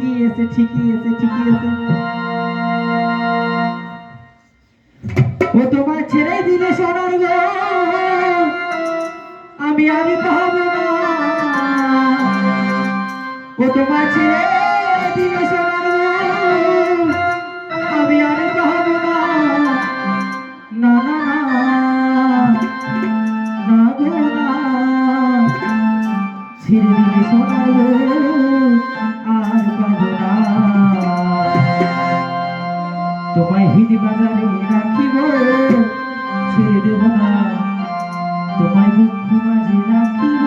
ঠিকই আছে ঠিকই আছে ঠিকই আছে। ও তোমার ছেড়ে দিলে সোনার গো, আমি আর পাব না। ও তোমার ছেড়ে দিলে সোনার গো, আমি আর পাব না। না না না গো, না। ছেড়ে দিলে সোনার গো। জানি রাখিব ছেড়ব না। তোমায় দুঃখ মাঝে রাখিব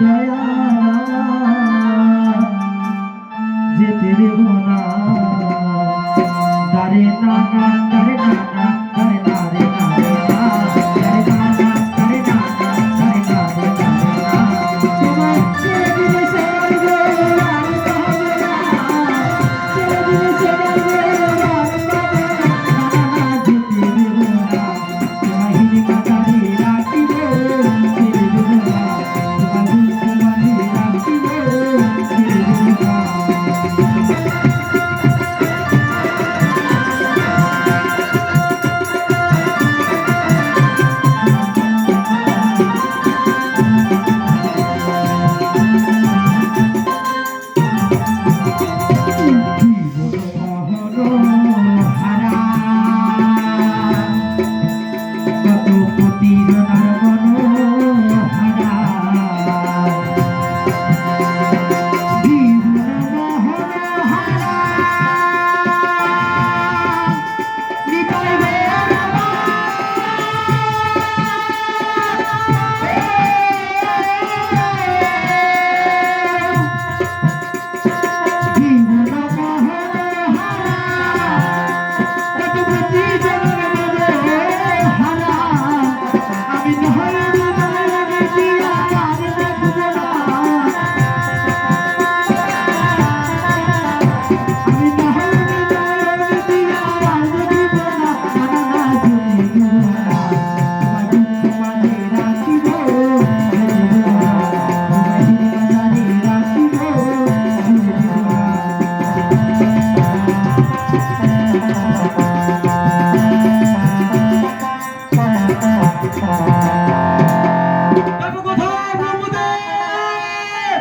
দয়া যেতে দেব না। তারে না, তারে Yeah. time.